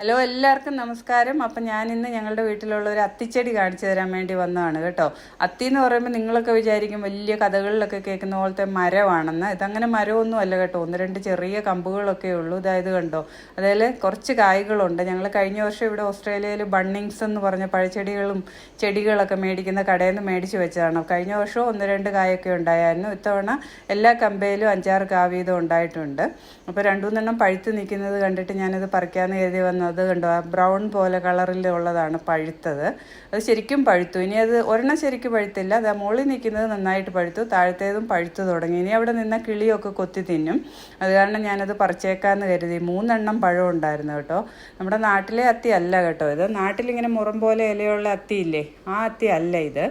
Hello എല്ലാവർക്കും നമസ്കാരം. അപ്പം ഞാൻ ഇന്ന് ഞങ്ങളുടെ വീട്ടിലുള്ള ഒരു അത്തിച്ചെടി കാണിച്ചു തരാൻ വേണ്ടി വന്നതാണ് കേട്ടോ. അത്തി എന്ന് പറയുമ്പോൾ നിങ്ങളൊക്കെ വിചാരിക്കും വലിയ കഥകളിലൊക്കെ കേൾക്കുന്ന പോലത്തെ മരമാണെന്ന്. ഇതങ്ങനെ മരമൊന്നും അല്ല കേട്ടോ. ഒന്ന് രണ്ട് ചെറിയ കമ്പുകളൊക്കെ ഉള്ളൂ. ഇതായത് കണ്ടോ? അതായത് കുറച്ച് കായ്കളുണ്ട്. ഞങ്ങൾ കഴിഞ്ഞ വർഷം ഇവിടെ ഓസ്ട്രേലിയയിൽ ബണ്ണിങ്സ് എന്ന് പറഞ്ഞ പഴച്ചെടികളും ചെടികളൊക്കെ മേടിക്കുന്ന കടയിൽ നിന്ന് മേടിച്ച് വെച്ചതാണ്. കഴിഞ്ഞ വർഷം ഒന്ന് രണ്ട് കായൊക്കെ ഉണ്ടായിരുന്നു. ഇത്തവണ എല്ലാ കമ്പയിലും അഞ്ചാറ് കാ വീതം ഉണ്ടായിട്ടുണ്ട്. അപ്പോൾ രണ്ടു മൂന്നെണ്ണം പഴുത്ത് നിൽക്കുന്നത് കണ്ടിട്ട് ഞാനത് പറിക്കാമെന്ന് കരുതി വന്നത്. കണ്ടോ? ആ ബ്രൗൺ പോലെ കളറിൽ ഉള്ളതാണ് പഴുത്തത്. അത് ശരിക്കും പഴുത്തു. ഇനി അത് ഒരെണ്ണം ശരിക്കും പഴുത്തില്ല. അത് മുകളിൽ നിൽക്കുന്നത് നന്നായിട്ട് പഴുത്തു. താഴത്തേതും പഴുത്തു തുടങ്ങി. ഇനി അവിടെ നിന്ന കിളിയൊക്കെ കൊത്തി തിന്നും. അത് കാരണം ഞാനത് പറിച്ചേക്കാമെന്ന് കരുതി. മൂന്നെണ്ണം പഴം ഉണ്ടായിരുന്നു കേട്ടോ. നമ്മുടെ നാട്ടിലെ അത്തി അല്ല കേട്ടോ ഇത്. നാട്ടിലിങ്ങനെ മുറം പോലെ ഇലയുള്ള അത്തിയില്ലേ? ആ അത്തി അല്ല ഇത്.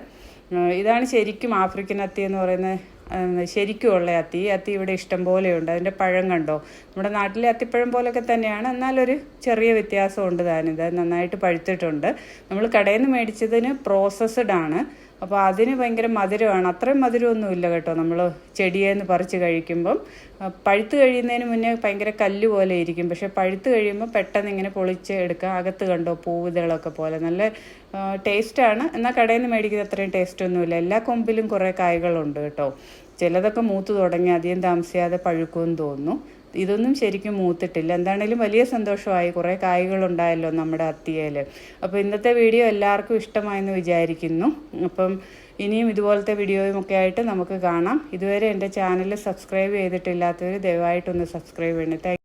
ഇതാണ് ശരിക്കും ആഫ്രിക്കൻ അത്തി എന്ന് പറയുന്നത് ഏഹ് ശരിക്കുമുള്ള അത്തി. അത്തി ഇവിടെ ഇഷ്ടം പോലെയുണ്ട് അതിന്റെ പഴം കണ്ടോ? നമ്മുടെ നാട്ടിലെ അത്തിപ്പഴം പോലൊക്കെ തന്നെയാണ്. എന്നാലൊരു ചെറിയ വ്യത്യാസമുണ്ട് താനിത്. നന്നായിട്ട് പഴുത്തിട്ടുണ്ട്. നമ്മൾ കടയിൽ നിന്ന് മേടിച്ചതിന് പ്രോസസ്ഡ് ആണ്. അപ്പോൾ അതിന് ഭയങ്കര മധുരമാണ്. അത്രയും മധുരമൊന്നുമില്ല കേട്ടോ നമ്മൾ ചെടിയേന്ന് പറിച്ച് കഴിക്കുമ്പം. പഴുത്ത് കഴിയുന്നതിന് മുന്നേ ഭയങ്കര കല്ല് പോലെ ഇരിക്കും. പക്ഷെ പഴുത്ത് കഴിയുമ്പോൾ പെട്ടെന്ന് ഇങ്ങനെ പൊളിച്ച് എടുക്കുക. അകത്ത് കണ്ടോ പൂവിതകളൊക്കെ പോലെ. നല്ല ടേസ്റ്റാണ് എന്നാൽ കടയിൽ നിന്ന് മേടിക്കുന്ന അത്രയും ടേസ്റ്റ് ഒന്നുമില്ല. എല്ലാ കൊമ്പിലും കുറേ കായ്കളുണ്ട് കേട്ടോ. ചിലതൊക്കെ മൂത്ത് തുടങ്ങി അധികം താമസിയാതെ പഴുക്കുമെന്ന് തോന്നുന്നു. ഇതൊന്നും ശരിക്കും മൂത്തിട്ടില്ല. എന്താണേലും വലിയ സന്തോഷമായി കുറേ കായ്കളുണ്ടായല്ലോ നമ്മുടെ അത്തിയയിൽ അപ്പോൾ ഇന്നത്തെ വീഡിയോ എല്ലാവർക്കും ഇഷ്ടമായെന്ന് വിചാരിക്കുന്നു. അപ്പം ഇനിയും ഇതുപോലത്തെ വീഡിയോയുമൊക്കെ ആയിട്ട് നമുക്ക് കാണാം. ഇതുവരെ എന്റെ ചാനൽ സബ്സ്ക്രൈബ് ചെയ്തിട്ടില്ലാത്തവർ ദയവായിട്ടൊന്ന് സബ്സ്ക്രൈബ് ചെയ്യണേ.